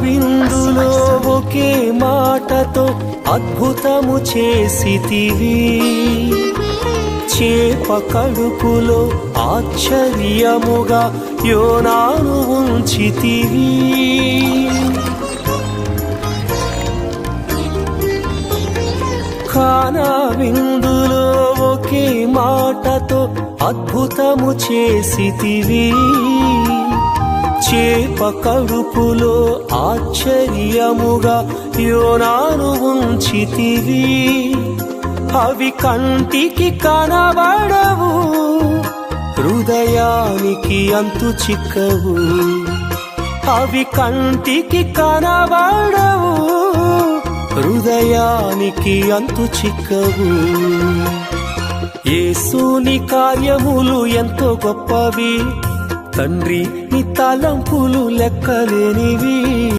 విందులో ఒకే మాటతో అద్భుతము చేసితివి. చేప కడుపులో ఆశ్చర్యముగా యోనాను ఉంచితివి. కానా విందులో ఒకే మాటతో అద్భుతము చేసితివి. చేప కడుపులో ఆశ్చర్యముగా యోనాను ఉంచితివి. అవి కంటికి కనబడవు హృదయానికి అంతు చిక్కవు. అవి కంటికి కనబడవు హృదయానికి అంతు చిక్కవు. యేసుని కార్యములు ఎంతో గొప్పవి. తండ్రి నీ తలంపులు లెక్కలేనివి.